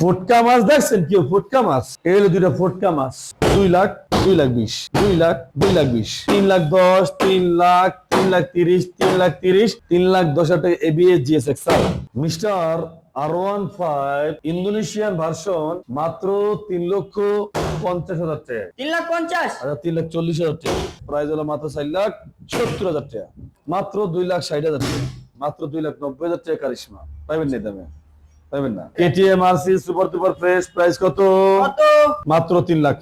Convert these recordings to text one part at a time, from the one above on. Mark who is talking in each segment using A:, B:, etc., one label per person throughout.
A: ফুটকা মাছ দেখছেন কেউ? ফুটকা মাছ? এই হলো দুইটা ফুটকা মাছ। দুই লাখ দুই লাখ বিশ। দুই লাখ দুই লাখ বিশ। তিন লাখ দশ তিন লাখ তিন লাখ তিরিশ তিন লাখ তিরিশ তিন লাখ দশ হাজার টাকা ABS GS এক্সাল mister R one five Indonesian version মাত্র তিন লক্ষ পঞ্চাশ হাজার টাকা।
B: তিন লাখ পঞ্চাশ?
A: আচ্ছা তিন লাখ চল্লিশ হাজার টাকা। প্রাইস হলো মাত্র চার লাখ সত্তর হাজার টাকা। মাত্র দুই লাখ ষাট হাজার টাকা। মাত্র দুই লাখ নব্বই হাজার টাকা কারিশমা। পাইবেন না এই দামে? পাইবেন না। KTM RC super super fresh price কত?
B: কত?
A: মাত্র তিন লাখ।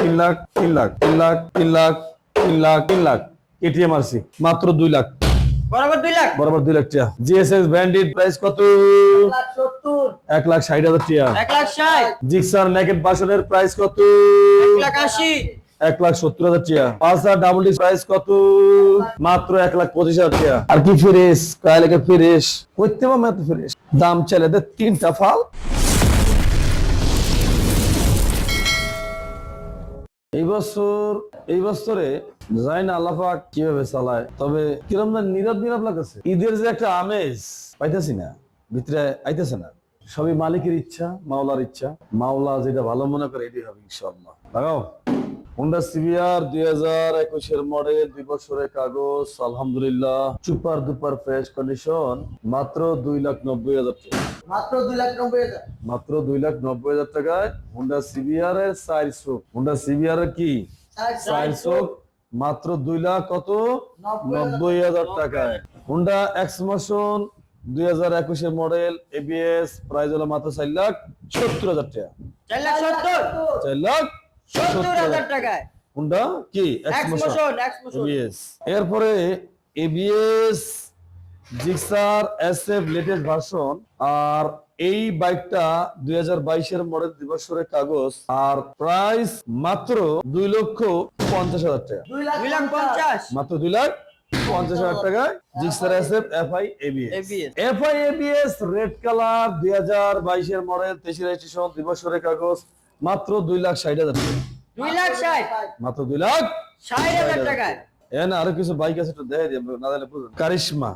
A: তিন লাখ তিন লাখ তিন লাখ তিন লাখ তিন লাখ তিন লাখ। কেটিএম আরসি মাত্র দুই লাখ।
B: বরাবর দুই লাখ?
A: বরাবর দুই লাখ টাকা। জিএসএস ব্র্যান্ডেড প্রাইস কত? এক লাখ ষাট হাজার টাকা।
B: এক লাখ ষাট।
A: জিক্সার নেকেট বাসনের প্রাইস কত?
B: এক লাখ আশি।
A: এক লাখ সত্তর হাজার পালসার ডাবল প্রাইস কত? মাত্র এক লাখ পঁচিশ হাজার টাকা। আর কি ফ্রেশ ফ্রেশ করতে এত ফ্রেশ দাম তিনটা ফাল। এই বছর, এই বছরে কীভাবে চালায়? তবে কিরম না নীরব নীরব লাগতেছে। ঈদের যে একটা আমেজ, পাইতেছি না। ভিতরে আইতেছে না। সবই মালিকের ইচ্ছা, মাওলার ইচ্ছা। মাওলা যেটা ভালো মনে করে, এটাই হবে ইনশাআল্লাহ। লাগাও। হোন্ডা সিবিআর দুই হাজার একুশের মডেল দুই বছরের কাগজ আলহামদুলিল্লাহ সুপার দুপার ফ্রেশ কন্ডিশন মাত্র দুই লাখ নব্বই হাজার টাকা।
B: মাত্র দুই লাখ নব্বই হাজার।
A: মাত্র দুই লাখ নব্বই হাজার টাকায় হোন্ডা সিবিআর এর সাইড শোক হোন্ডা সিবিআর এর কি? সাইড শোক মাত্র দুই লাখ কত? নব্বই হাজার টাকায়। হোন্ডা এক্সমোশন দুই হাজার একুশের মডেল এবিএস প্রাইস হলো মাত্র চার লাখ সত্তর হাজার টাকা।
B: চার লাখ সত্তর।
A: চার লাখ
B: সত্তর হাজার টাকায়।
A: হোন্ডা কি? এক্সমোশন
B: এক্সমোশন এক্সমোশন
A: এরপরে ABS Gixxer SF latest version আর এই বাইকটা দুই হাজার বাইশের মডেল দিবসের কাগজ আর প্রাইস মাত্র দুই লক্ষ পঞ্চাশ হাজার টাকা।
B: দুই লাখ পঞ্চাশ।
A: মাত্র দুই লাখ পঞ্চাশ হাজার টাকায় Gixxer SF FI ABS
B: ABS
A: FI ABS red colour দুই হাজার বাইশের মডেল তেইশ রেজিস্ট্রেশন দিবসের কাগজ মাত্র দুই লাখ ষাট হাজার টাকা।
B: দুই লাখ ষাট?
A: মাত্র দুই লাখ
B: ষাট হাজার টাকায়?
A: এখানে আরও কিছু বাইক আছে একটু দেখে দিই না জানলে বুঝুন কারিশমা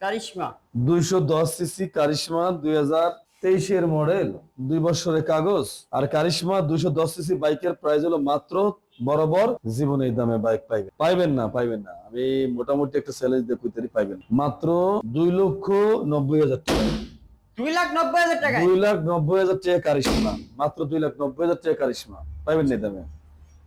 B: কারিশমা
A: দুইশো দশ সিসি কারিশমা দুই হাজার তেইশের মডেল দুই বছরের কাগজ। আর কারিশমা দুইশো দশ সিসি বাইকের প্রাইস হলো মাত্র বরাবর জীবনে এই দামে বাইক পাইবেন। পাইবেন না পাইবেন না। আমি মোটামুটি একটা চ্যালেঞ্জ দিয়ে পাইবেন। মাত্র দুই লক্ষ নব্বই হাজার টাকা।
B: দুই লাখ নব্বই হাজার টাকা
A: দুই লাখ নব্বই হাজার টাকা কারিশমা। মাত্র দুই লাখ নব্বই হাজার টাকা কারিশমা। পাইবেন না দামে?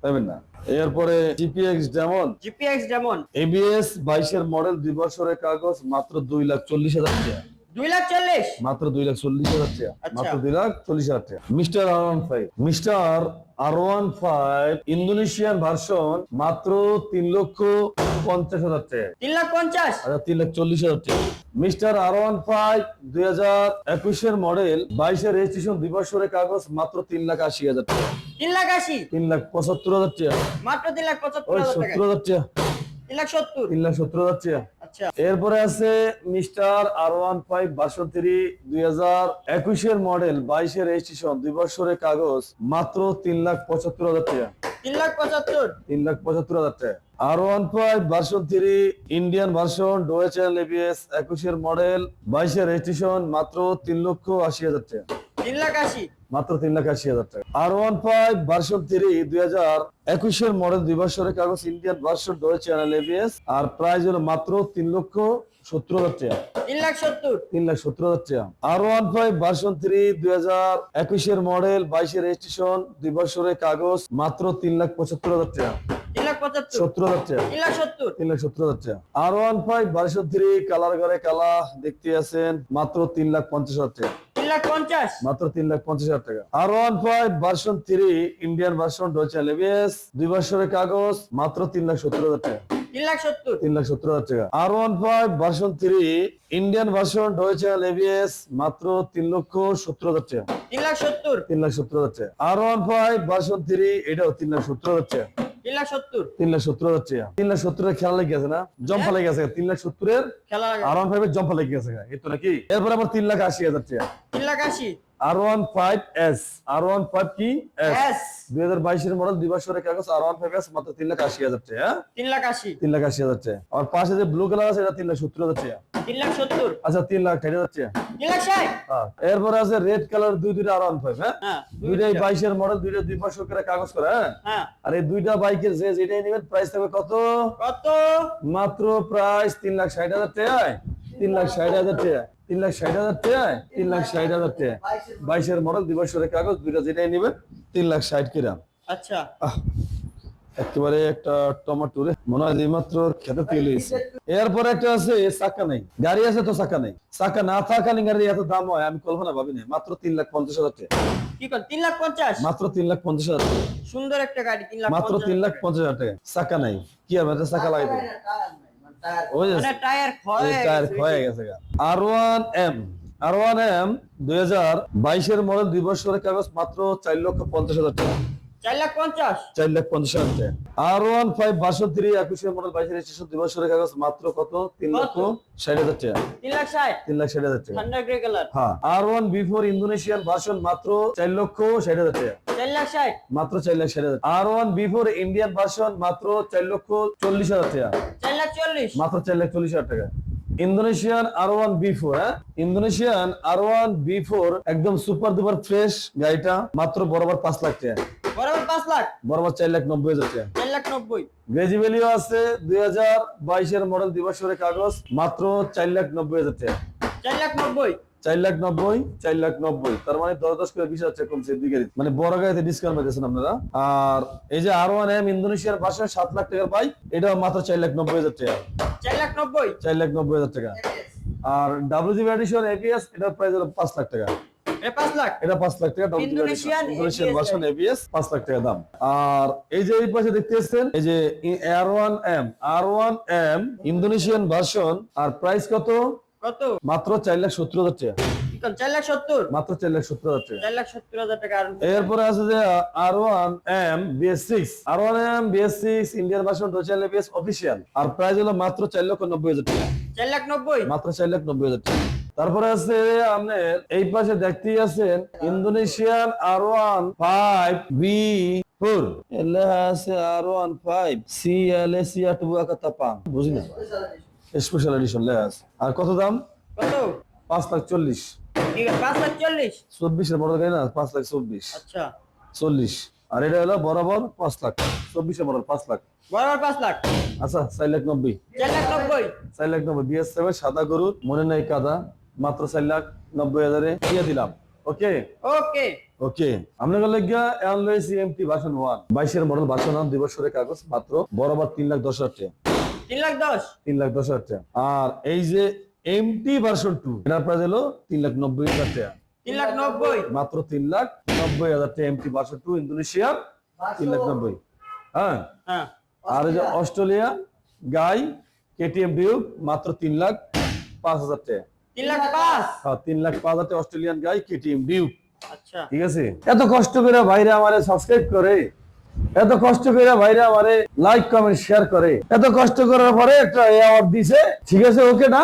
A: পাইবেন না। এরপরে জিপিএক্স যেমন
B: জিপিএক্স যেমন
A: এবিএস বাইশের মডেল দুই বছরের কাগজ মাত্র দুই লাখ চল্লিশ হাজার টাকা।
B: দুই লাখ চল্লিশ।
A: মাত্র দুই লাখ চল্লিশ হাজার টাকা।
B: আচ্ছা।
A: মাত্র দুই লাখ চল্লিশ হাজার টাকা। Mister R one five mister R one five Indonesian version মাত্র তিন লক্ষ পঞ্চাশ হাজার টাকা।
B: তিন লাখ পঞ্চাশ।
A: আচ্ছা তিন লাখ চল্লিশ হাজার টাকা। মিস্টার আর ওয়ান ফাইভ দুই হাজার একুশের মডেল বাইশের রেজিস্ট্রেশন দুই বছরের কাগজ মাত্র তিন লাখ আশি হাজার টাকা।
B: তিন লাখ আশি।
A: তিন লাখ পঁচাত্তর হাজার টাকা।
B: মাত্র তিন লাখ পঁচাত্তর হাজার
A: সত্তর
B: টাকায়
A: হাজার টাকা।
B: তিন লাখ সত্তর।
A: তিন লাখ সত্তর হাজার টাকা।
B: আচ্ছা।
A: এরপরে আছে মিস্টার আর ওয়ান ফাইভ বাষট্টি দুই হাজার একুশের মডেল বাইশের রেজিস্ট্রেশন দুই বছরের কাগজ মাত্র তিন লাখ পঁচাত্তর হাজার টাকা।
B: তিন লাখ পঁচাত্তর?
A: তিন লাখ পঁচাত্তর হাজার টাকা। R one five version three Indian version ডোয়েচেল ABS একুশের মডেল বাইশের রেজিস্ট্রেশন মাত্র তিন লক্ষ আশি হাজার টাকা।
B: তিন লাখ আশি।
A: মাত্র তিন লাখ আশি হাজার টাকা। R one five version three দুই হাজার একুশের মডেল দুই বছরের কাগজ ইন্ডিয়ান ভার্সন এবিএস আর প্রাইস হলো মাত্র তিন লক্ষ সত্তর হাজার টাকা।
B: তিন লাখ সত্তর।
A: তিন লাখ সত্তর হাজার টাকা। R one five version three দুই হাজার একুশের মডেল বাইশের রেজিস্ট্রেশন দুই বছরের কাগজ মাত্র তিন লাখ পঁচাত্তর হাজার টাকা। R one five three colour ঘরে কালা দেখতে আছেন মাত্র তিন লাখ পঞ্চাশ হাজার টাকা।
B: তিন লাখ পঞ্চাশ।
A: মাত্র তিন লাখ পঞ্চাশ হাজার টাকা। R one five version three Indian version dosa লেভিএস দুই বছরের কাগজ মাত্র তিন লাখ সত্তর হাজার টাকা।
B: তিন লাখ সত্তর।
A: তিন লাখ সত্তর হাজার টাকা। R one five version three Indian version dosa লেভিএস মাত্র তিন লক্ষ সত্তর হাজার টাকা।
B: তিন লাখ সত্তর।
A: তিন লাখ সত্তর হাজার টাকা। R one five version three এটাও তিন লাখ সত্তর হাজার টাকা।
B: তিন লাখ সত্তর।
A: তিন লাখ সত্তর হাজার টাকা তিন লাখ সত্তরের খেলা লেগে গেছে না? জম্পা লেগে গেছে তিন লাখ সত্তরের
B: খেলা লাগে
A: আর ওয়ান ফাইভের জম্পা লেগে গেছে নাকি? এরপর আবার তিন লাখ আশি হাজার টাকা
B: তিন লাখ আশি।
A: R one five S R one five কি? এস দুই হাজার বাইশের মডেল দুই বছরের কাগজ আর ওয়ান ফাইভ এস মাত্র তিন লাখ আশি হাজার টাকা হ্যাঁ?
B: তিন লাখ আশি।
A: তিন লাখ আশি হাজার টাকা। আর পাশে যে ব্লু কালার আছে এটা তিন লাখ সত্তর হাজার টাকা।
B: তিন লাখ সত্তর।
A: আচ্ছা তিন লাখ ষাট হাজার টাকা।
B: তিন লাখ ষাট।
A: হ্যাঁ। এরপরে আছে রেড কালার দুই দুইটা আর ওয়ান ফাইভ হ্যাঁ?
B: হ্যাঁ
A: দুইটাই বাইশের মডেল দুইটা দুই পাঁচশো করে কাগজ করে হ্যাঁ? আর এই দুইটা বাইকের যে যেটাই নেবেন প্রাইস থাকবে কত?
B: কত?
A: মাত্র প্রাইস তিন লাখ ষাট হাজার টাকায়। তিন লাখ ষাট হাজার টাকা তিন লাখ ষাট হাজার টাকায় তিন লাখ ষাট হাজার টাকা। বাইশের মডেল দুই বছরের কাগজ দুইটা যেটাই নেবেন তিন লাখ ষাট কিরাম
B: আচ্ছা।
A: একেবারে একটা টমেটো রে মনে হয় মাত্র খেতে তেল হয়েছে। এরপরে একটা আছে চাকা নেই। গাড়ি আছে তো চাকা নেই। চাকা না থাকালে গাড়ি এত দাম হয় আমি কল্পনা ভাবি না মাত্র তিন লাখ পঞ্চাশ হাজার টাকা।
B: কি কর তিন লাখ পঞ্চাশ?
A: মাত্র তিন লাখ পঞ্চাশ হাজার
B: সুন্দর একটা গাড়ি তিন লাখ
A: মাত্র তিন লাখ পঞ্চাশ হাজার টাকা। চাকা নাই। কি হবে এটা চাকা
B: মানে টায়ার ক্ষয় গেছে
A: R one M R one M দুই হাজার বাইশের মডেল দুই বছরের কাগজ মাত্র চার লক্ষ পঞ্চাশ হাজার টাকা।
B: চার লাখ পঞ্চাশ।
A: চার লাখ পঞ্চাশ হাজার টাকা। আর ওয়ান ফাইভ বাষট্টি একুশের মডেল বাইশের রেজিস্ট্রেশন দুই বছরের কাগজ মাত্র কত? তিন লক্ষ ষাট হাজার টাকা।
B: তিন লাখ ষাট।
A: তিন লাখ ষাট হাজার টাকা।
B: ঠান্ডা গ্রে কালার
A: হ্যাঁ। R one B four Indonesian version মাত্র চার লক্ষ ষাট হাজার টাকা।
B: চার লাখ ষাট।
A: মাত্র চার লাখ ষাট হাজার R one B four Indian version মাত্র চার লক্ষ চল্লিশ হাজার টাকা।
B: চার লাখ চল্লিশ।
A: মাত্র চার লাখ চল্লিশ হাজার টাকা। Indonesian R one B four হ্যাঁ? Indonesian R one B four একদম সুপার দুপার ফ্রেশ গাড়িটা মাত্র বরাবর পাঁচ লাখ টাকা।
B: বরাবর পাঁচ লাখ।
A: বরাবর চার লাখ নব্বই হাজার টাকা।
B: চার লাখ নব্বই।
A: গ্রেজিভ্যালিও আছে দুই হাজার বাইশের মডেল দিবসের কাগজ মাত্র চার লাখ নব্বই হাজার টাকা।
B: চার লাখ নব্বই।
A: চার লাখ নব্বই চার লাখ নব্বই। তার মানে দশ দশ করে বিশ হাজার কমছে দুই গাড়ি মানে বড় গাড়িতে ডিসকাউন্ট পাইতেছেন আপনারা। আর এই যে আর ওয়ান এম ইন্দোনেশিয়ার ভাষায় সাত লাখ টাকার বাইক এটা মাত্র চার লাখ নব্বই হাজার টাকা।
B: চার লাখ নব্বই।
A: চার লাখ নব্বই হাজার টাকা। আর ডাব্লিউজি এডিশন এবিএস এটার প্রাইস হলো পাঁচ লাখ টাকা।
B: এটা পাঁচ লাখ।
A: এটা পাঁচ লাখ টাকা ইন্দোনেশিয়ান ভার্সন এবিএস পাঁচ লাখ টাকা দাম। আর এই যে এই পাশে দেখতে এই যে R one M R one M Indonesian version আর প্রাইস কত?
B: কত?
A: মাত্র চার লাখ সত্তর হাজার টাকা।
B: কি কর চার লাখ সত্তর?
A: মাত্র চার লাখ সত্তর হাজার টাকা।
B: চার লাখ সত্তর হাজার টাকা আর
A: এরপরে আছে যে R one M BS six. R one M BS six Indian version official আর প্রাইস হলো মাত্র চার লক্ষ নব্বই হাজার টাকা।
B: চার লাখ নব্বই?
A: মাত্র চার লাখ নব্বই হাজার টাকা। তারপরে আছে আপনার এই পাশে দেখতেই আছেন Indonesian R one five B four লেখা আছে R one five C L A C R two বুঝি না স্পেশাল এডিশন লেখা আছে। আর কত দাম?
B: কত?
A: পাঁচ লাখ চল্লিশ।
B: পাঁচ লাখ চল্লিশ?
A: চব্বিশের গাড়ি না পাঁচ লাখ চব্বিশ।
B: আচ্ছা।
A: চল্লিশ। আর এটা হলো বরাবর পাঁচ লাখ। পাঁচ লাখ।
B: বরাবর পাঁচ লাখ?
A: আচ্ছা চার লাখ নব্বই।
B: চার লাখ নব্বই।
A: চার লাখ নব্বই। বিএস সাদা গরু মনে নাই কাদা। মাত্র চার লাখ নব্বই হাজারে দিয়ে দিলাম। ওকে?
B: ওকে।
A: ওকে। আপনাদের লাগিয়া অ্যানলয় সিএমটি ভার্সন ওয়ান বাইশের মডেল ভার্সন ওয়ান দুই বছরের কাগজ মাত্র বরাবর তিন লাখ দশ হাজার টাকা।
B: তিন লাখ দশ?
A: তিন লাখ দশ হাজার টাকা। আর এই যে এমটি ভার্সন টু এটার প্রাইস হলো তিন লাখ নব্বই হাজার টাকা।
B: তিন লাখ নব্বই?
A: মাত্র তিন লাখ নব্বই হাজার টাকা এমটি ভার্সন টু ইন্দোনেশিয়ার তিন লাখ নব্বই। হ্যাঁ?
B: হ্যাঁ।
A: আর এই যে অস্ট্রেলিয়া। গাই কেটিএম ডিউক মাত্র তিন লাখ পাঁচ হাজার টাকা।
B: তিন লাখ পাঁচ?
A: হ্যাঁ তিন লাখ পাঁচ হাজার অস্ট্রেলিয়ান গাই কেটিএম ডিউক
B: আচ্ছা।
A: ঠিক আছে? এত কষ্ট করে ভাইরা আমারে সাবস্ক্রাইব করে এত কষ্ট করে ভাইরা আমারে লাইক কমেন্ট শেয়ার করে এত কষ্ট করার পরে একটা অ্যাওয়ার্ড দিছে। ঠিক আছে ওকে না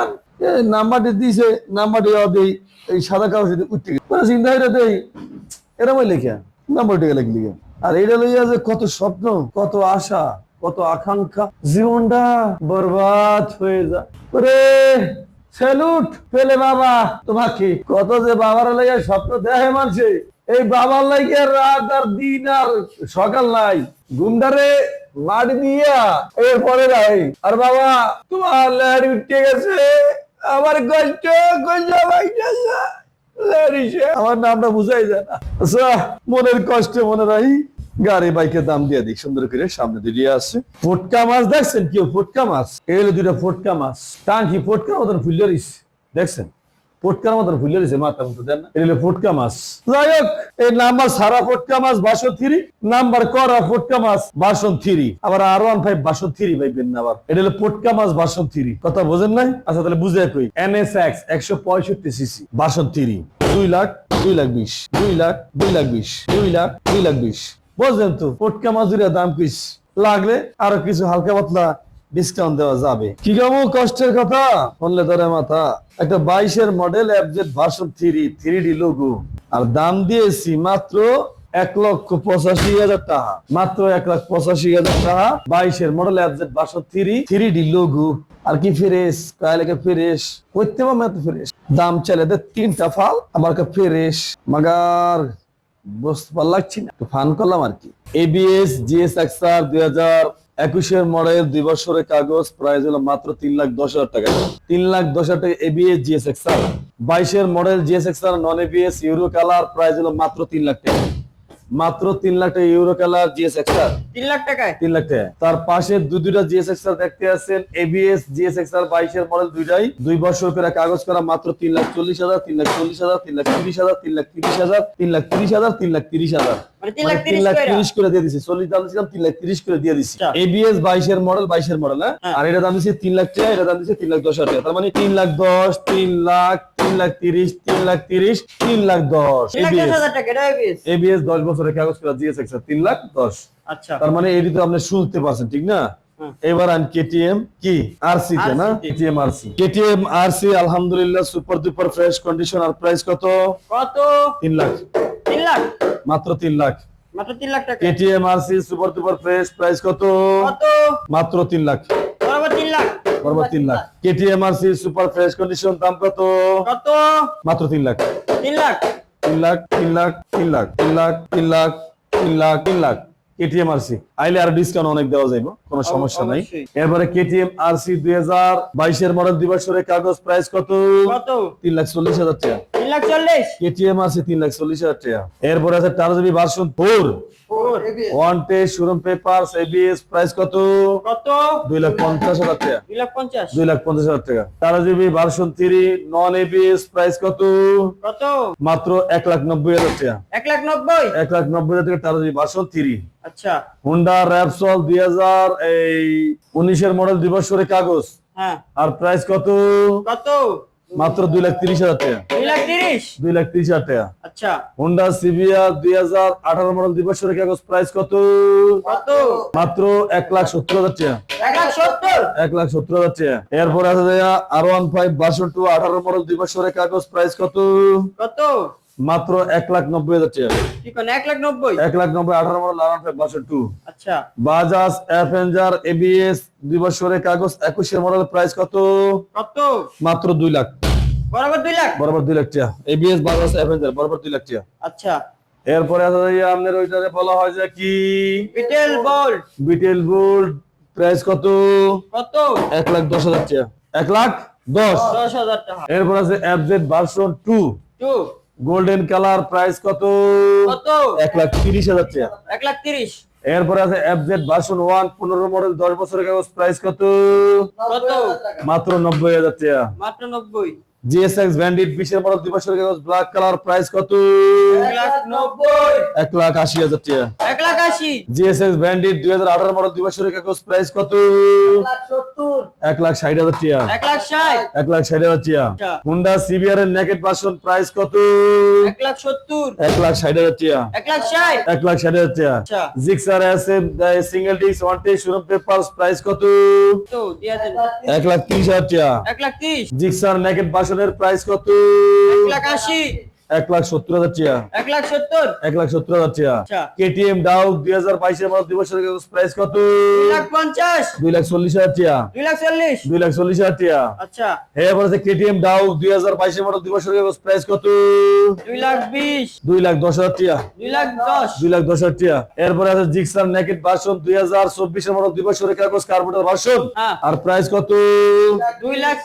A: নাম্বারটি দিছে নাম্বারটি দেই এই সাদা কাগজে উঠতে গেছে। মানে চিন্তা করে দেই এরকম লেখা? নাম্বারটি লিখে লিখে। আর এটা লইয়া যে কত স্বপ্ন কত আশা কত আকাঙ্ক্ষা জীবনটা বরবাদ হয়ে যায়। ওরে! স্যালুট পেলে বাবা, তোমাকে। কত যে বাবার লাইয়া স্বপ্ন দেখে মানছে। এই বাবার লাইগে রাত আর দিন আর সকাল নাই। গুন্ডারে লাড়ি দিয়া এরপরে নাই। আর বাবা, তোমার লাড়ি উঠে গেছে। আমার কষ্ট আমার নামটা বুঝাই যায় না। আচ্ছা মনের কষ্ট মনে রাখি। গাড়ি, বাইকের দাম দিয়ে দিই সুন্দর করে সামনে দিয়ে আসছে ফুটকা মাছ, দেখছেন কেউ ফুটকা মাছ? এগুলো দুটা ফুটকা মাছ। টাঙ্কি ফুটকার মতন ফুলে দেখছেন? ফুটকার থ্রি আবার আর ওয়ান ফাইভ থ্রি মাছ থ্রি কথা বোঝেন নাই? আচ্ছা তাহলে বুঝে কই। এনএস এক্স একশো পঁয়ষট্টি সিসি থ্রি দুই লাখ দুই লাখ বিশ। দুই লাখ দুই লাখ বিশ। দুই লাখ দুই লাখ বিশ। বুঝলেন তো পটকা মাজুরিয়া দাম কিস লাগলে আরও কিছু হালকা পাতলা ডিসকাউন্ট দেওয়া যাবে। কি কামু কষ্টের কথা? বললে ধরে মাথা। একটা বাইশের model অ্যাবজেট version three three D logo আর দাম দিয়েছি মাত্র এক লক্ষ পঁচাশি হাজার টাকা। মাত্র এক লাখ পঁচাশি হাজার টাকা বাইশের model অ্যাবজেট version three three D logo আর কি ফ্রেশ কায়লেকে ফ্রেশ পারব ফ্রেশ দাম চাইলে তিনটা ফাল, আমার ফ্রেশ মাগার। বুঝতে পার লাগছি না। তো ফান করলাম আর কি। এবিএস জিএস এক্সআর দুই হাজার একুশের মডেল, দুই বছরের কাগজ প্রাইস হলো মাত্র তিন লাখ দশ হাজার টাকা। তিন লাখ দশ হাজার টাকা এবিএস জিএস এক্সার বাইশের model GS XR non ABS euro colour price হলো মাত্র তিন লাখ টাকা। মাত্র তিন লাখ টাকা ইউরো কালার জিএস এক্সআর
B: তিন লাখ টাকায়
A: তিন লাখ টাকা তার পাশে দুই দুইটা জিএসএক্স আর দেখতে আছেন এবিএস জিএসএক্স আর বাইশের মডেল দুইটাই দুই বছর করে কাগজ করা মাত্র তিন লাখ চল্লিশ হাজার তিন লাখ চল্লিশ হাজার তিন লাখ তিরিশ হাজার তিন লাখ তিরিশ হাজার তিন লাখ তিরিশ হাজার তিন লাখ তিরিশ হাজার
B: মানে তিন
A: মানে
B: লাখ তিরিশ
A: লাখ
B: কইরা।
A: তিরিশ করে দিয়ে দিছি চল্লিশ দাম দিয়েছিলাম তিন লাখ তিরিশ করে দিয়ে দিছি
B: আচ্ছা।
A: এবিএস বাইশের মডেল বাইশের মডেল হ্যাঁ
B: হ্যাঁ।
A: আর এটা দাম দিচ্ছি তিন লাখ টাকা এটা দাম দিচ্ছি তিন লাখ দশ হাজার টাকা তার মানে তিন লাখ দশ তিন লাখ তিন লাখ তিরিশ তিন লাখ তিরিশ তিন লাখ দশ
B: তিন লাখ দশ
A: এবিএস
B: হাজার টাকা এটা ABS
A: এবিএস দশ বছরের কাগজ করা জিএসএক্স তিন লাখ দশ।
B: আচ্ছা।
A: তার মানে এটি তো আপনি শুনতে পাচ্ছেন ঠিক না? এবার আন কেটিএম কি? আরসি তে না? কেটিএম আরসি কেটিএম আরসি আলহামদুলিল্লাহ সুপার ফ্রেশ কন্ডিশন আর প্রাইস কত?
B: কত?
A: লাখ।
B: লাখ?
A: মাত্র লাখ।
B: মাত্র লাখ টাকা।
A: KTM RC super fresh price কত?
B: কত?
A: মাত্র লাখ।
B: বরাবর লাখ।
A: বরাবর lakh. KTM RC super fresh condition দাম কত?
B: কত?
A: মাত্র তিন লাখ।
B: তিন লাখ।
A: তিন লাখ তিন লাখ তিন লাখ তিন লাখ তিন লাখ তিন লাখ তিন লাখ। কেটিএম আরসি আইলে আর ডিসকাউন্ট অনেক দেওয়া যাইব কোনো সমস্যা নাই। এরপরে কেটিএম আরসি দুই হাজার বাইশের মডেল দুই বছরের কাগজ প্রাইস কত? তিন লাখ চল্লিশ হাজার টাকা।
B: তিন লাখ চল্লিশ।
A: কেটিএম আরসি তিন লাখ চল্লিশ হাজার টাকা। এরপরে আছে Tata version four one test showroom paper ABS price কত?
B: কত?
A: দুই লাখ পঞ্চাশ হাজার টাকা।
B: দুই লাখ পঞ্চাশ।
A: দুই লাখ পঞ্চাশ হাজার টাকা। Tata GB version three non ABS price কত?
B: কত?
A: মাত্র এক লাখ নব্বই হাজার টাকা।
B: এক লাখ নব্বই?
A: এক লাখ নব্বই হাজার টাকা টাটা জিবি ভার্সন থ্রি
B: আচ্ছা।
A: হুন্ডা র্যাপসল দুই হাজার এই উনিশের মডেল দুই বছরের কাগজ।
B: হ্যাঁ।
A: আর প্রাইস কত?
B: কত?
A: মাত্র দুই লাখ তিরিশ হাজার টাকা।
B: দুই লাখ তিরিশ?
A: হাজার টাকা।
B: আচ্ছা।
A: হোন্ডা সিভিয়ার দুই হাজার আঠারো মডেল দুই বছরের কাগজ প্রাইস কত?
B: কত?
A: মাত্র এক লাখ সত্তর হাজার টাকা।
B: এক লাখ সত্তর?
A: হাজার টাকা। এরপরে আছে আর ওয়ান ফাইভ বাষট্টু আঠারো মডেল দুই বছরের কাগজ প্রাইস কত?
B: কত?
A: মাত্র এক লাখ নব্বই হাজার টাকা।
B: এক লাখ নব্বই?
A: এক লাখ নব্বই আঠারো মডেল টু
B: আচ্ছা।
A: বাজাজ অ্যাভেঞ্জার এবিএস দুই বছরের কাগজ একুশের মডেল প্রাইস কত?
B: কত?
A: মাত্র দুই লাখ।
B: বরাবর দুই লাখ?
A: বরাবর দুই লাখ টাকা। এবিএস বাজাজ অ্যাভেঞ্জার বরাবর দুই লাখ টাকা।
B: আচ্ছা।
A: এরপরে আছে আপনার ওইটারে বলা হয় যে কি?
B: বিটেল
A: বিটেল প্রাইস কত?
B: কত?
A: এক লাখ দশ হাজার টাকা। এক লাখ দশ।
B: দশ হাজার টাকা।
A: এরপর আছে FZ version two.
B: Two.
A: Golden colour price কত?
B: কত?
A: এক লাখ তিরিশ হাজার টাকা।
B: এক লাখ তিরিশ।
A: এরপরে আছে এফজেড ভার্সন ওয়ান পনেরো মডেল দশ বছরের কাগজ প্রাইস কত?
B: কত?
A: মাত্র নব্বই হাজার টাকা।
B: মাত্র নব্বই।
A: জিএসএক্স ব্যান্ডিট বিশের মডেল দুই কাগজ ব্ল্যাক কালার প্রাইস কত
B: এক লাখ
A: আশি হাজার টাকা
B: এক লাখ আশি
A: জিএসএক্স ব্যান্ডিট দুই হাজার আঠারো মডেল দুই কাগজ প্রাইস কত এক লাখ ষাট হাজার টাকা
B: এক লাখ ষাট
A: এক লাখ ষাট হাজার টাকা
B: আচ্ছা।
A: হুন্ডা সিবিআর এর নেকেট ভার্সন প্রাইস কত
B: এক লাখ সত্তর
A: এক লাখ ষাট হাজার টাকা
B: এক লাখ ষাট
A: এক লাখ ষাট হাজার টাকা
B: আচ্ছা।
A: জিক্সার আছে single disc one test showroom paper price কত এক লাখ তিরিশ হাজার টাকা
B: এক লাখ তিরিশ
A: জিক্সার নেকেট ভার্সনের প্রাইস কত?
B: এক লাখ
A: সত্তর হাজার টাকা।
B: এক লাখ সত্তর।
A: এক লাখ সত্তর হাজার
B: আচ্ছা।
A: কেটিএম ডাউক দুই হাজার বাইশের মধ্যে দুই বছরের প্রাইস কত?
B: পঞ্চাশ।
A: দুই লাখ চল্লিশ হাজার টাকা।
B: দুই লাখ চল্লিশ।
A: দুই লাখ চল্লিশ হাজার টাকা।
B: আচ্ছা।
A: এরপর আছে কেটিএম ডাউক দুই হাজার বাইশের মডেল দুই বছরের প্রাইস কত?
B: দুই লাখ বিশ।
A: দুই লাখ দশ হাজার টাকা।
B: দুই লাখ দশ।
A: দুই লাখ দশ হাজার টাকা। এরপরে আছে জিক্সার নেকেট ভার্সন দুই হাজার চব্বিশের মডেল দুই বছরের কাগজ কার্বোটার ভার্সন
B: হ্যাঁ।
A: আর প্রাইস কত?
B: দুই লাখ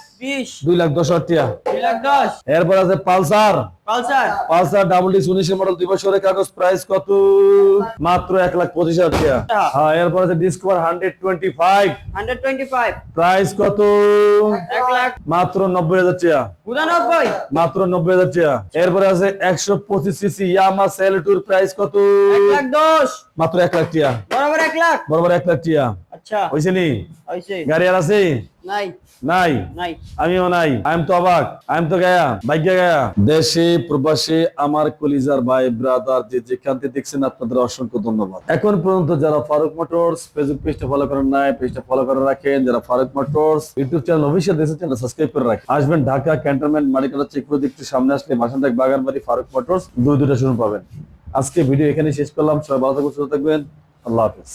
A: দুই লাখ দশ হাজার টাকা।
B: দুই লাখ দশ।
A: এরপর আছে Pulsar.
B: Pulsar.
A: Pulsar double disc উনিশের মডেল দুই বছরের কাগজ প্রাইস কত? মাত্র এক লাখ পঁচিশ হাজার টাকা।
B: হ্যাঁ।
A: এরপর আছে Discover hundred twenty five
B: hundred twenty five
A: price কত?
B: এক লাখ।
A: মাত্র নব্বই হাজার টাকা।
B: উনানব্বই।
A: মাত্র নব্বই হাজার টাকা। এরপরে আছে একশো পঁচিশ সিসি ইয়ামা সেল টুর প্রাইস কত?
B: এক লাখ দশ।
A: মাত্র এক লাখ টাকা
B: বরাবর এক লাখ?
A: বরাবর এক লাখ টাকা
B: আচ্ছা।
A: হয়েছে নি? গাড়ি আর আছে?
B: নাই।
A: নাই?
B: নাই।
A: আমিও নাই। আই এম তো অবাক। আই এম তো গায়া। ভাগ্য গায়া। দেশে প্রবাসে আমার কলিজার ভাই ব্রাদার যে যেখান থেকে দেখছেন আপনাদের অসংখ্য ধন্যবাদ। এখন পর্যন্ত যারা ফারুক মোটরস ফেসবুক পেজটা ফলো করেন নাই পেজটা ফলো করে রাখেন। যারা Faruk motors YouTube channel official দেশের চ্যানেল সাবস্ক্রাইব করে রাখেন। আসবেন ঢাকা ক্যান্টনমেন্ট মেডিকেল চেক করে একটু সামনে আসলে মাসানটাক বাগানবাড়ি ফারুক মোটরস দুই দুটো শুরু পাবেন। আজকে ভিডিও এখানে শেষ করলাম। সবাই ভালো থাকবেন সুস্থ থাকবেন। আল্লাহ হাফিজ।